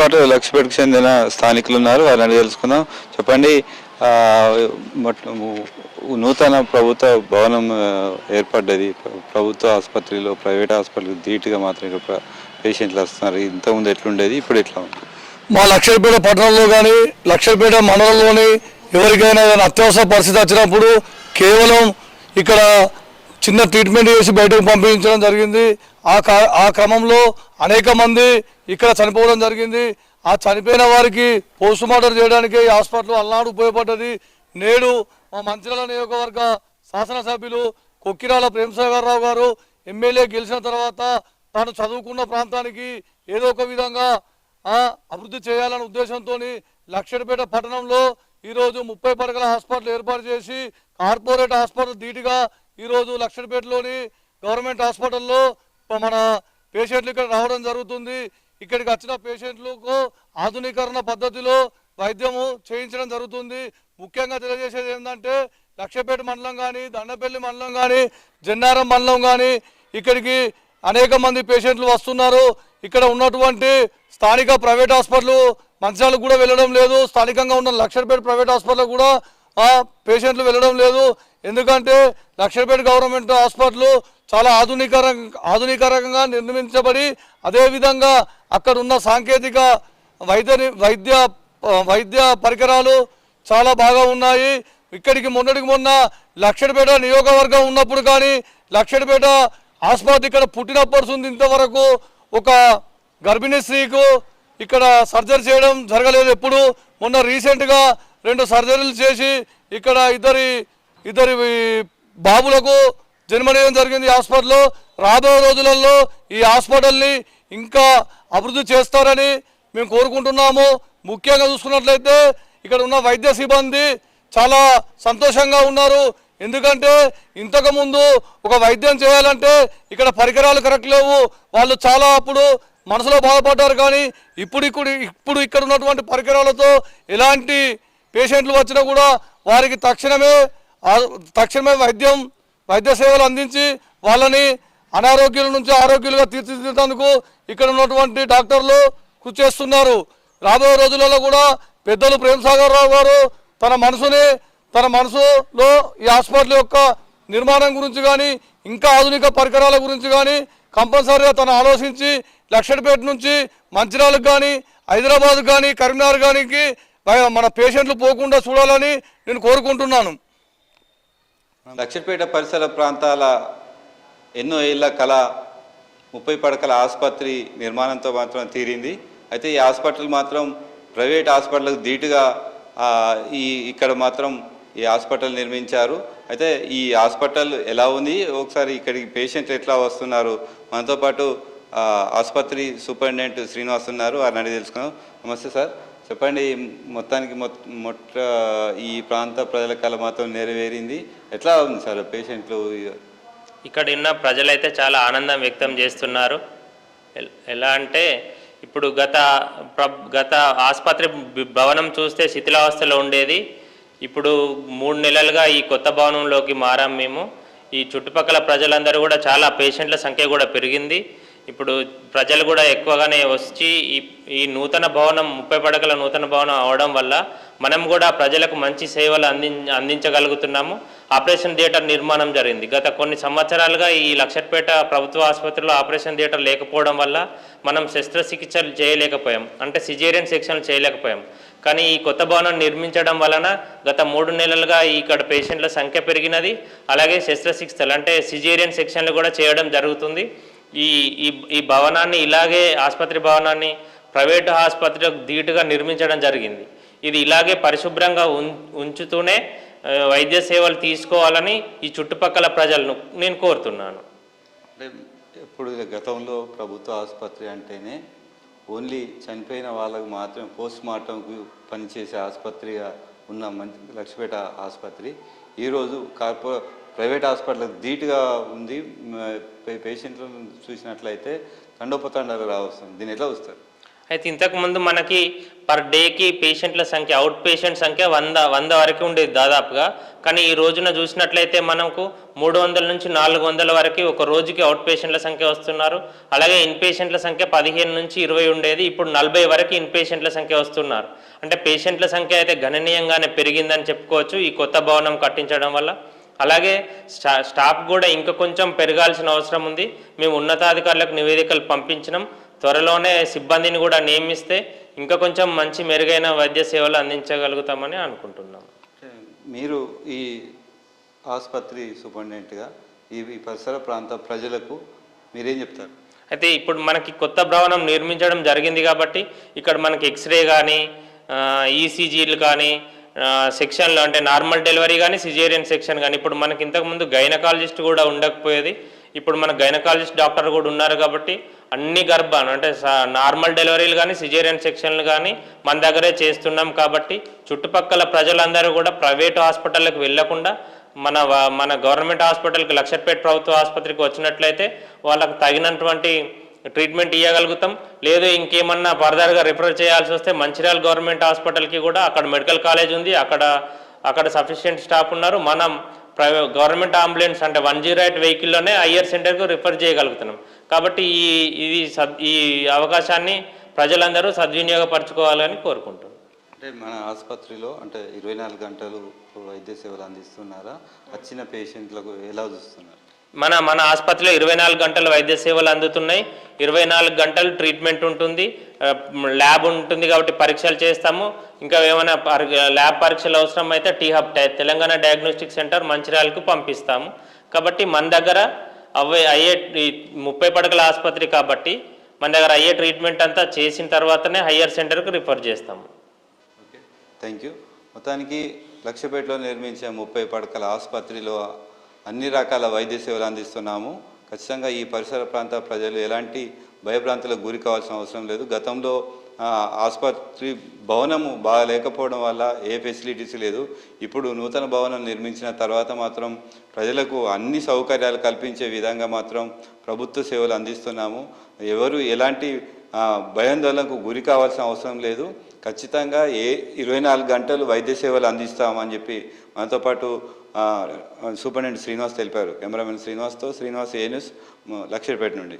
పాటు లక్ష్మీపేటకు చెందిన స్థానికులు ఉన్నారు. వారిని తెలుసుకుందాం. చెప్పండి నూతన ప్రభుత్వ భవనం ఏర్పడ్డది. ప్రభుత్వ ఆసుపత్రిలో ప్రైవేట్ ఆసుపత్రిలో ధీటుగా మాత్రం పేషెంట్లు వస్తున్నారు. ఇంతకుముందు ఎట్లుండేది ఇప్పుడు ఎట్లా ఉంది? మా లక్షలపేట పట్టణంలో కానీ లక్షలపేట మండలంలోని ఎవరికైనా అత్యవసర పరిస్థితి వచ్చినప్పుడు కేవలం ఇక్కడ చిన్న ట్రీట్మెంట్ చేసి బయటకు పంపించడం జరిగింది. ఆ ఆ క్రమంలో అనేక మంది ఇక్కడ చనిపోవడం జరిగింది. ఆ చనిపోయిన వారికి పోస్ట్ మార్టం చేయడానికి ఈ హాస్పిటల్ అలనాడు ఉపయోగపడ్డది. నేడు మా మంచిర్యాల నియోజకవర్గ శాసనసభ్యులు కొక్కిరాల ప్రేమసాగర్ రావు గారు ఎమ్మెల్యే గెలిచిన తర్వాత తాను చదువుకున్న ప్రాంతానికి ఏదో ఒక విధంగా అభివృద్ధి చేయాలనే ఉద్దేశంతో లక్షడిపేట పట్టణంలో ఈరోజు ముప్పై పడకల హాస్పిటల్ ఏర్పాటు చేసి కార్పొరేట్ హాస్పిటల్ ధీటుగా ఈరోజు లక్షడిపేటలోని గవర్నమెంట్ హాస్పిటల్లో మన పేషెంట్లు ఇక్కడ రావడం జరుగుతుంది. ఇక్కడికి వచ్చిన పేషెంట్లకు ఆధునీకరణ పద్ధతిలో వైద్యము చేయించడం జరుగుతుంది. ముఖ్యంగా తెలియజేసేది ఏంటంటే లక్షపేట మండలం కానీ దండపల్లి మండలం కానీ జన్నారం మండలం కానీ ఇక్కడికి అనేక మంది పేషెంట్లు వస్తున్నారు. ఇక్కడ ఉన్నటువంటి స్థానిక ప్రైవేట్ హాస్పిటల్ మంచాలకు కూడా వెళ్ళడం లేదు. స్థానికంగా ఉన్న లక్షపేట ప్రైవేట్ హాస్పిటల్ కూడా పేషెంట్లు వెళ్ళడం లేదు. ఎందుకంటే లక్షపేట గవర్నమెంట్ హాస్పిటల్ చాలా ఆధునికర ఆధునికరంగా నిర్మించబడి అదేవిధంగా అక్కడ ఉన్న సాంకేతిక వైద్య వైద్య వైద్య పరికరాలు చాలా బాగా ఉన్నాయి. ఇక్కడికి మొన్నటికి మొన్న లక్షడిపేట నియోగవర్గం ఉన్నప్పుడు కానీ లక్షడిపేట ఆసుపత్రి ఇక్కడ పుట్టినప్పటి నుంచి ఇంతవరకు ఒక గర్భిణీ స్త్రీకు ఇక్కడ సర్జరీ చేయడం జరగలేదు ఎప్పుడు. మొన్న రీసెంట్గా రెండు సర్జరీలు చేసి ఇక్కడ ఇద్దరి ఇద్దరి బాబులకు జన్మనీయం జరిగింది హాస్పిటల్లో. రాబోయే రోజులలో ఈ హాస్పిటల్ని ఇంకా అభివృద్ధి చేస్తారని మేము కోరుకుంటున్నాము. ముఖ్యంగా చూసుకున్నట్లయితే ఇక్కడ ఉన్న వైద్య సిబ్బంది చాలా సంతోషంగా ఉన్నారు. ఎందుకంటే ఇంతకుముందు ఒక వైద్యం చేయాలంటే ఇక్కడ పరికరాలు కరెక్ట్ లేవు. వాళ్ళు చాలా అప్పుడు మనసులో బాధపడ్డారు కానీ ఇప్పుడు ఇప్పుడు ఇప్పుడు ఇక్కడ ఉన్నటువంటి పరికరాలతో ఎలాంటి పేషెంట్లు వచ్చినా కూడా వారికి తక్షణమే తక్షణమే వైద్యం వైద్య సేవలు అందించి వాళ్ళని అనారోగ్యుల నుంచి ఆరోగ్యులుగా తీర్చిదిద్దేందుకు ఇక్కడ ఉన్నటువంటి డాక్టర్లు కృషి చేస్తున్నారు. రాబోయే రోజులలో కూడా పెద్దలు ప్రేమసాగర్ రావు గారు తన మనసుని తన మనసులో ఈ హాస్పిటల్ యొక్క నిర్మాణం గురించి కానీ ఇంకా ఆధునిక పరికరాల గురించి కానీ కంపల్సరీగా తను ఆలోచించి లక్షడిపేట నుంచి మంచిర్యాలకు కానీ హైదరాబాద్ కానీ కరీంనగర్ కానీ మన పేషెంట్లు పోకుండా చూడాలని నేను కోరుకుంటున్నాను. లక్షపేట పరిసర ప్రాంతాల ఎన్నో ఏళ్ళ కళ ముప్పై పడకల ఆసుపత్రి నిర్మాణంతో మాత్రం తీరింది. అయితే ఈ హాస్పిటల్ మాత్రం ప్రైవేట్ హాస్పిటల్కి ధీటుగా ఈ ఇక్కడ మాత్రం ఈ హాస్పిటల్ నిర్మించారు. అయితే ఈ హాస్పిటల్ ఎలా ఉంది? ఒకసారి ఇక్కడికి పేషెంట్లు ఎట్లా వస్తున్నారు? మనతో పాటు ఆసుపత్రి సూపరింటెండెంట్ శ్రీనివాస్ ఉన్నారు. వారిని అడిగి తెలుసుకున్నాం నమస్తే సార్. చెప్పండి మొత్తానికి మొత్త మొట్ట ఈ ప్రాంత ప్రజల కళ మాత్రం నెరవేరింది. ఎట్లా ఉంది సార్ పేషెంట్లు? ఇక్కడ ఉన్న ప్రజలైతే చాలా ఆనందం వ్యక్తం చేస్తున్నారు. ఎలా అంటే ఇప్పుడు గత ప్ర- గత ఆసుపత్రి భవనం చూస్తే శిథిలావస్థలో ఉండేది. ఇప్పుడు మూడు నెలలుగా ఈ కొత్త భవనంలోకి మారాం మేము. ఈ చుట్టుపక్కల ప్రజలందరూ కూడా చాలా పేషెంట్ల సంఖ్య కూడా పెరిగింది. ఇప్పుడు ప్రజలు కూడా ఎక్కువగానే వచ్చి ఈ ఈ నూతన భవనం ముప్పై పడకల నూతన భవనం అవడం వల్ల మనం కూడా ప్రజలకు మంచి సేవలు అంది అందించగలుగుతున్నాము. ఆపరేషన్ థియేటర్ నిర్మాణం జరిగింది. గత కొన్ని సంవత్సరాలుగా ఈ లక్షట్పేట ప్రభుత్వ ఆసుపత్రిలో ఆపరేషన్ థియేటర్ లేకపోవడం వల్ల మనం శస్త్రచికిత్సలు చేయలేకపోయాం. అంటే సిజేరియన్ సెక్షన్లు చేయలేకపోయాం. కానీ ఈ కొత్త భవనం నిర్మించడం వలన గత మూడు నెలలుగా ఇక్కడ పేషెంట్ల సంఖ్య పెరిగినది. అలాగే శస్త్రచికిత్సలు అంటే సిజేరియన్ సెక్షన్లు కూడా చేయడం జరుగుతుంది. ఈ ఈ ఈ భవనాన్ని ఇలాగే ఆసుపత్రి భవనాన్ని ప్రైవేటు ఆసుపత్రికి ధీటుగా నిర్మించడం జరిగింది. ఇది ఇలాగే పరిశుభ్రంగా ఉం- ఉంచుతూనే వైద్య సేవలు తీసుకోవాలని ఈ చుట్టుపక్కల ప్రజలను నేను కోరుతున్నాను. ఇప్పుడు గతంలో ప్రభుత్వ ఆసుపత్రి అంటేనే ఓన్లీ చనిపోయిన వాళ్ళకు మాత్రమే పోస్ట్ మార్టంకు పనిచేసే ఆసుపత్రిగా ఉన్న మంచి లక్ష్మీపేట ఆసుపత్రి ఈరోజు కార్పొ ప్రైవేట్ హాస్పిటల్ ధీటుగా ఉంది పేషెంట్లను చూసినట్లయితే తండోపతండాలు రావస్తుంది. దీని ఎట్లా వస్తారు అయితే ఇంతకుముందు మనకి పర్ డేకి పేషెంట్ల సంఖ్య అవుట్ పేషెంట్ సంఖ్య వంద వంద వరకు ఉండేది దాదాపుగా. కానీ ఈ రోజున చూసినట్లయితే మనకు మూడు వందల నుంచి నాలుగు వందల వరకు ఒక రోజుకి అవుట్ పేషెంట్ల సంఖ్య వస్తున్నారు. అలాగే ఇన్ పేషెంట్ల సంఖ్య పదిహేను నుంచి ఇరవై ఉండేది. ఇప్పుడు నలభై వరకు ఇన్ పేషెంట్ల సంఖ్య వస్తున్నారు. అంటే పేషెంట్ల సంఖ్య అయితే గణనీయంగానే పెరిగిందని చెప్పుకోవచ్చు ఈ కొత్త భవనం కట్టించడం వల్ల. అలాగే స్టా స్టాఫ్ కూడా ఇంకా కొంచెం పెరగాల్సిన అవసరం ఉంది. మేము ఉన్నతాధికారులకు నివేదికలు పంపించినాం. త్వరలోనే సిబ్బందిని కూడా నియమిస్తే ఇంకా కొంచెం మంచి మెరుగైన వైద్య సేవలు అందించగలుగుతామని అనుకుంటున్నాం. మీరు ఈ ఆసుపత్రి సూపరింటెండెంట్గా ఈ పరిసర ప్రాంత ప్రజలకు మీరేం చెప్తారు? అయితే ఇప్పుడు మనకి కొత్త భవనం నిర్మించడం జరిగింది కాబట్టి ఇక్కడ మనకి ఎక్స్రే కానీ ఈసీజీలు కానీ సెక్షన్లు అంటే నార్మల్ డెలివరీ కానీ సిజేరియన్ సెక్షన్ కానీ ఇప్పుడు మనకి ఇంతకుముందు గైనకాలజిస్ట్ కూడా ఉండకపోయేది. ఇప్పుడు మన గైనకాలజిస్ట్ డాక్టర్ కూడా ఉన్నారు కాబట్టి అన్ని గర్భాలు అంటే నార్మల్ డెలివరీలు కానీ సిజేరియన్ సెక్షన్లు కానీ మన దగ్గరే చేస్తున్నాం కాబట్టి చుట్టుపక్కల ప్రజలందరూ కూడా ప్రైవేట్ హాస్పిటల్కి వెళ్ళకుండా మన మన గవర్నమెంట్ హాస్పిటల్కి లక్షపేట ప్రభుత్వ ఆసుపత్రికి వచ్చినట్లయితే వాళ్ళకు తగినటువంటి ట్రీట్మెంట్ ఇవ్వగలుగుతాం లేదు ఇంకేమన్నా ఫర్దర్గా రిఫర్ చేయాల్సి వస్తే మంచిర్యాల గవర్నమెంట్ హాస్పిటల్కి కూడా అక్కడ మెడికల్ కాలేజ్ ఉంది. అక్కడ అక్కడ సఫిషియెంట్ స్టాఫ్ ఉన్నారు. మనం ప్రైవేట్ గవర్నమెంట్ అంబులెన్స్ అంటే వన్ జీరో ఎయిట్ వెహికల్లోనే ఐఆర్ సెంటర్కు రిఫర్ చేయగలుగుతున్నాం. కాబట్టి ఈ ఇది సద్ ఈ అవకాశాన్ని ప్రజలందరూ సద్వినియోగపరచుకోవాలని కోరుకుంటున్నాం. అంటే మన ఆసుపత్రిలో అంటే ఇరవై నాలుగు గంటలు వైద్య సేవలు అందిస్తున్నారా? వచ్చిన పేషెంట్లకు ఎలా చూస్తున్నారు? మన మన ఆసుపత్రిలో ఇరవై నాలుగు గంటలు వైద్య సేవలు అందుతున్నాయి. ఇరవై నాలుగు గంటలు ట్రీట్మెంట్ ఉంటుంది. ల్యాబ్ ఉంటుంది కాబట్టి పరీక్షలు చేస్తాము. ఇంకా ఏమైనా ల్యాబ్ పరీక్షలు అవసరం అయితే T hub Telangana diagnostic centre మంచిర్యాలకు పంపిస్తాము. కాబట్టి మన దగ్గర అవే అయ్యే ముప్పై పడకల ఆసుపత్రి కాబట్టి మన దగ్గర అయ్యే ట్రీట్మెంట్ అంతా చేసిన తర్వాతనే హయ్యర్ సెంటర్కి రిఫర్ చేస్తాము. ఓకే. థ్యాంక్ యూ మొత్తానికి లక్షపేటలో నిర్మించే ముప్పై పడకల ఆసుపత్రిలో అన్ని రకాల వైద్య సేవలు అందిస్తున్నాము. ఖచ్చితంగా ఈ పరిసర ప్రాంత ప్రజలు ఎలాంటి భయభ్రాంతులకు గురి కావాల్సిన అవసరం లేదు. గతంలో ఆసుపత్రి భవనము బాగా లేకపోవడం వల్ల ఏ ఫెసిలిటీస్ లేదు. ఇప్పుడు నూతన భవనం నిర్మించిన తర్వాత మాత్రం ప్రజలకు అన్ని సౌకర్యాలు కల్పించే విధంగా మాత్రం ప్రభుత్వ సేవలు అందిస్తున్నాము. ఎవరు ఎలాంటి భయాందోళనకు గురి కావాల్సిన అవసరం లేదు. ఖచ్చితంగా ఏ ఇరవై నాలుగు గంటలు వైద్య సేవలు అందిస్తామని చెప్పి మనతో పాటు సూపరింటెండెంట్ శ్రీనివాస్ తెలిపారు. కెమెరామెన్ శ్రీనివాస్తో శ్రీనివాస్ ఏ న్యూస్ లక్షపేట నుండి.